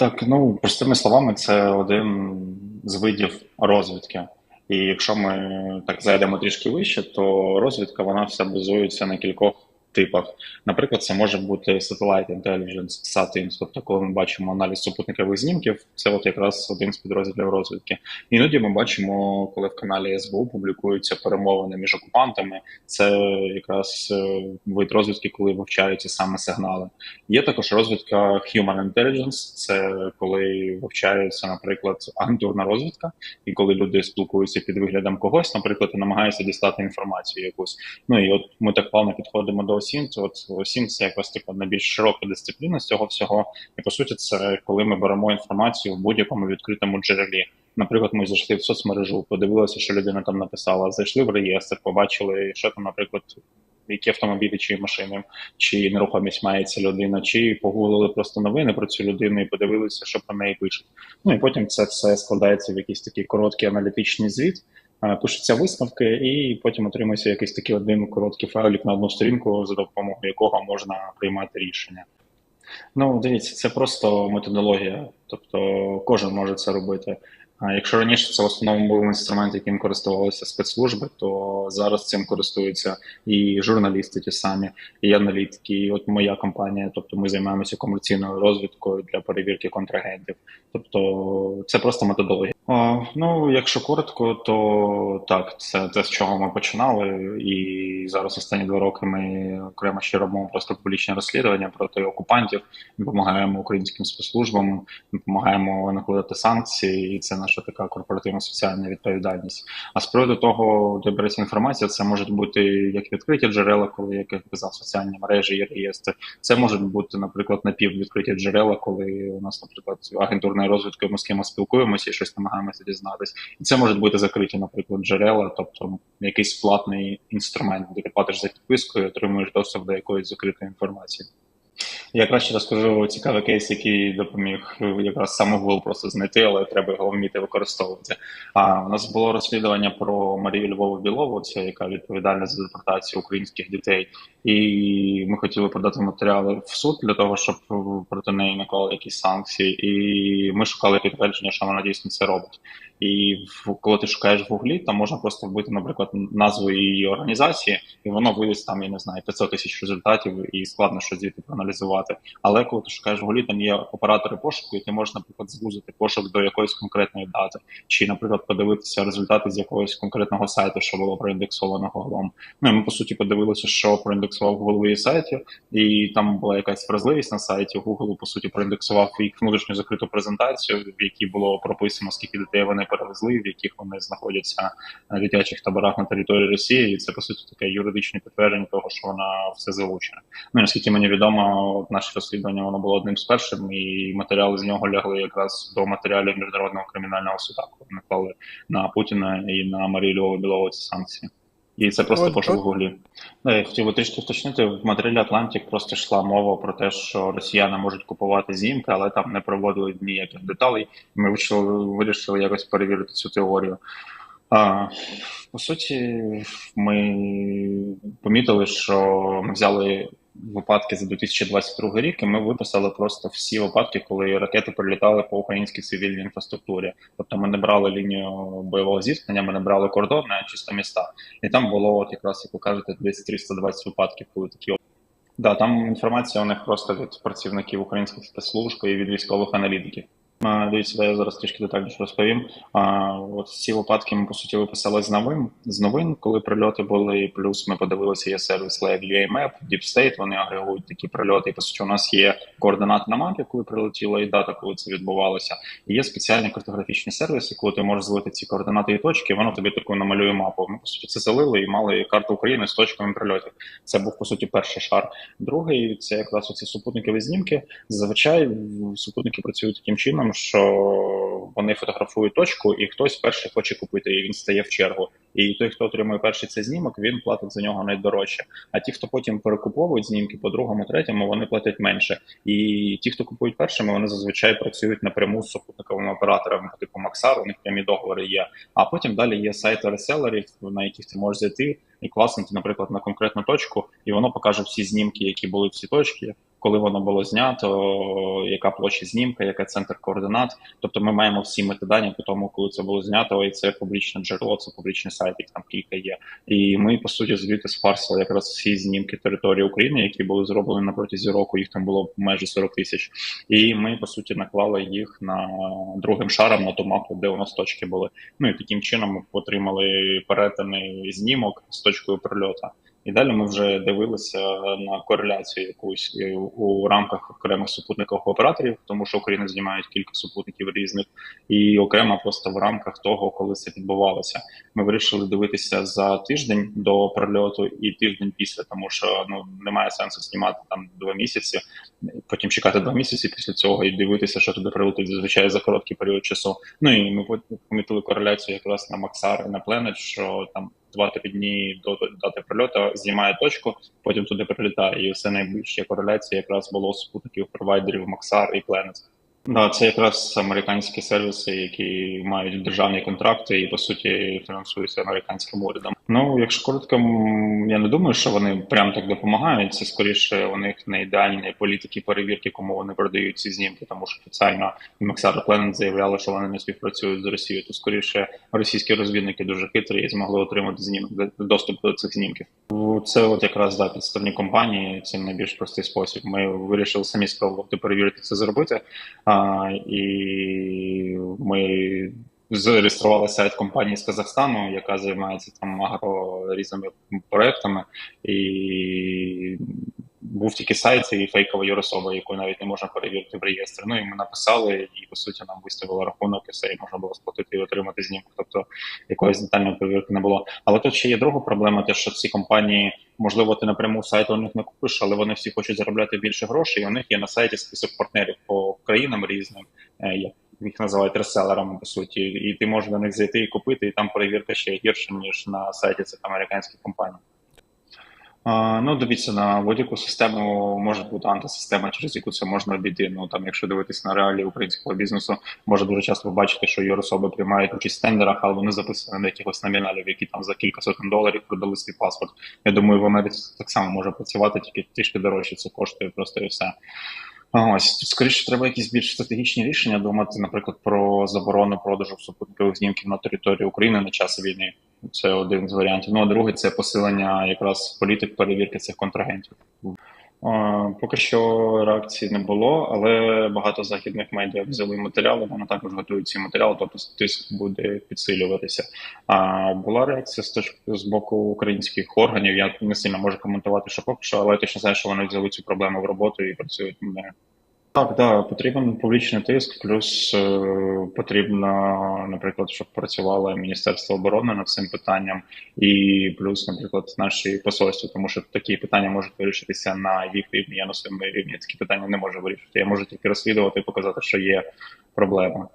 Так, ну простими словами, це один з видів розвідки. І якщо ми так зайдемо трішки вище, то розвідка вона вся базується на кількох типах. Наприклад, це може бути Satellite Intelligence, SATINS, тобто коли ми бачимо аналіз супутникових знімків, це от якраз один з підрозділів розвідки. Іноді ми бачимо, коли в каналі СБУ публікуються перемовини між окупантами, це якраз е, вид розвідки, коли вивчаються саме сигнали. Є також розвідка Human Intelligence, це коли вивчається, наприклад, агентурна розвідка, і коли люди спілкуються під виглядом когось, наприклад, і намагаються дістати інформацію якусь. Ну і от ми так плавно підходимо до осінь, то от осінь це якось типу найбільш широка дисципліна з цього всього. І по суті, це коли ми беремо інформацію в будь-якому відкритому джерелі. Наприклад, ми зайшли в соцмережу, подивилися, що людина там написала, зайшли в реєстр, побачили, що там, наприклад, які автомобілі чи машини, чи нерухомість мається людина, чи погуглили просто новини про цю людину і подивилися, що про неї пишуть. Ну і потім це все складається в якийсь такий короткий аналітичний звіт. Пишуться висновки, і потім отримується якийсь такий один короткий файлик на одну сторінку, за допомогою якого можна приймати рішення. Ну, дивіться, це просто методологія, тобто кожен може це робити. А якщо раніше це в основному був інструмент, яким користувалися спецслужби, то зараз цим користуються і журналісти, ті самі, і аналітики. І От моя компанія, тобто ми займаємося комерційною розвідкою для перевірки контрагентів. Тобто це просто методологія. Ну, якщо коротко, то так, це те, з чого ми починали, і зараз останні два роки ми окремо ще робимо просто публічне розслідування проти окупантів. Допомагаємо українським спецслужбам, допомагаємо накладати санкції, і це наша така корпоративна соціальна відповідальність. А з приводу того, де береться інформація, це можуть бути як відкриті джерела, коли як я казав, соціальні мережі і реєстри. Це можуть бути, наприклад, напіввідкриті джерела, коли у нас, наприклад, агентурною розвідкою ми з кимось спілкуємося і щось намагаємо намагаємося дізнатись. І це можуть бути закриті, наприклад, джерела, тобто якийсь платний інструмент, де ти платиш за підпискою, отримуєш доступ до якоїсь закритої інформації. Я краще розкажу цікавий кейс, який допоміг якраз саме Google просто знайти, але треба його вміти використовувати. А у нас було розслідування про Марію Львову Білову, це яка відповідальна за депортацію українських дітей, і ми хотіли подати матеріали в суд для того, щоб проти неї наклали якісь санкції. І ми шукали підтвердження, що вона дійсно це робить. І коли ти шукаєш в гуглі, там можна просто вбити, наприклад, назву її організації, і воно вивіз там, я не знаю, 500 тисяч результатів, і складно щось звідти проаналізувати. Але коли ти шукаєш в гуглі, там є оператори пошуку, і ти можеш, наприклад, звузити пошук до якоїсь конкретної дати, чи, наприклад, подивитися результати з якогось конкретного сайту, що було проіндексовано гуглом. Ну і ми по суті подивилися, що проіндексував Google в її сайті, і там була якась вразливість на сайті. Google, по суті, проіндексував їх внутрішню закриту презентацію, в якій було прописано, скільки дітей вони перевезли, в яких вони знаходяться на дитячих таборах на території Росії, і це по суті таке юридичне підтвердження того, що вона все залучена. Ну наскільки мені відомо, наше розслідування воно було одним з перших, і матеріали з нього лягли якраз до матеріалів міжнародного кримінального суда, коли наклали на Путіна і на Марію Львову Білову ці санкції. І це просто пошук в гуглі. Я хотів би трішки уточнити, в Мадрилі Атлантик просто йшла мова про те, що росіяни можуть купувати зімки, але там не проводили ніяких деталей. Ми вирішили, вирішили якось перевірити цю теорію. А, По суті, ми помітили, що ми взяли випадки за 2022 рік, і ми виписали просто всі випадки, коли ракети прилітали по українській цивільній інфраструктурі. Тобто ми не брали лінію бойового зіткнення, ми не брали кордони, а чисто міста. І там було, от якраз як ви кажете, десь 320 випадків, коли такі. Да, там інформація у них просто від працівників українських спецслужб і від військових аналітиків. Дивіться, я зараз трішки детальніше розповім. А, От ці випадки ми по суті виписали з новин, з новин, коли прильоти були. Плюс ми подивилися, є сервіс Lab UAMAP, Deep State, Вони агрегують такі прильоти. І по суті, у нас є координати на мапі, коли прилетіло, і дата, коли це відбувалося. І Є спеціальні картографічні сервіси, коли ти можеш злити ці координати і точки. Воно тобі таку намалює мапу. Ми по суті це залили і мали карту України з точками прильотів. Це був по суті перший шар. Другий це якраз оці супутникові знімки. Зазвичай супутники працюють таким чином що вони фотографують точку, і хтось перший хоче купити, і він стає в чергу. І той, хто отримує перший цей знімок, він платить за нього найдорожче. А ті, хто потім перекуповують знімки по другому, третьому, вони платять менше. І ті, хто купують першими, вони зазвичай працюють напряму з супутниковими операторами, типу Максар, у них прямі договори є. А потім далі є сайти реселерів, на яких ти можеш зайти і класнути, наприклад, на конкретну точку, і воно покаже всі знімки, які були в цій точці коли воно було знято, яка площа знімка, яка центр координат. Тобто ми маємо всі метадані по тому, коли це було знято, і це публічне джерело, це публічний сайт, їх там кілька є. І ми по суті звідти спарсили якраз всі знімки території України, які були зроблені на протязі року. Їх там було майже 40 тисяч. І ми по суті наклали їх на другим шаром на ту мапу, де у нас точки були. Ну і таким чином ми отримали перетини знімок з точкою прильота. І далі ми вже дивилися на кореляцію якусь у рамках окремих супутникових операторів, тому що Україна знімають кілька супутників різних, і окремо просто в рамках того, коли це відбувалося. Ми вирішили дивитися за тиждень до прильоту і тиждень після, тому що ну немає сенсу знімати там два місяці, потім чекати два місяці після цього і дивитися, що туди прилетить зазвичай за короткий період часу. Ну і ми помітили кореляцію якраз на Максар і на Пленет, що там 2-3 дні до дати прильоту знімає точку, потім туди прилітає. І все найближче кореляція якраз було супутників провайдерів Maxar і Planet. Да, це якраз американські сервіси, які мають державні контракти і по суті фінансуються американським урядом. Ну, якщо коротко, я не думаю, що вони прям так допомагають. Це скоріше у них не ідеальні політики перевірки, кому вони продають ці знімки, тому що офіціально Maxar Planet заявляли, що вони не співпрацюють з Росією. То скоріше російські розвідники дуже хитрі і змогли отримати знімок доступ до цих знімків. Це от якраз да, підставні компанії. Це найбільш простий спосіб. Ми вирішили самі спробувати перевірити це зробити. А, І ми зареєстрували сайт компанії з Казахстану, яка займається там агро різними проектами, і був тільки сайт і фейкова юрособа, яку навіть не можна перевірити в реєстрі. Ну і ми написали, і по суті нам виставили рахунок, і все і можна було сплатити і отримати знімок. Тобто якоїсь детальної перевірки не було. Але тут ще є друга проблема, те, що ці компанії, можливо, ти напряму сайту у них не купиш, але вони всі хочуть заробляти більше грошей. і У них є на сайті список партнерів по країнам різним. Е, як їх називають реселерами, по суті, і ти можеш до них зайти і купити, і там перевірка ще гірше, ніж на сайті цих американських компаній. Ну, дивіться, на будь-яку систему може бути антисистема, через яку це можна обійти. Ну там, якщо дивитися на реалії українського бізнесу, може дуже часто побачити, що юрособи приймають участь в тендерах, але вони записані на якихось номіналів, які там за кілька сотень доларів продали свій паспорт. Я думаю, в Америці так само може працювати, тільки трішки дорожче це коштує просто і все. Ось тут скоріше треба якісь більш стратегічні рішення думати, наприклад, про заборону продажу супутникових знімків на території України на час війни. Це один з варіантів. Ну а другий це посилення якраз політик перевірки цих контрагентів. Поки що реакції не було, але багато західних медіа взяли матеріали. Вони також готують ці матеріали, тобто тиск буде підсилюватися. А була реакція з точки з боку українських органів. Я не сильно можу коментувати, що поки що, але точно знаю, що вони взяли цю проблему в роботу і працюють. Так, да, потрібен публічний тиск, плюс е, потрібно, наприклад, щоб працювало Міністерство оборони над цим питанням, і плюс, наприклад, наші посольства, тому що такі питання можуть вирішитися на їх рівні. Я на своєму рівні такі питання не можу вирішити. Я можу тільки розслідувати і показати, що є проблема.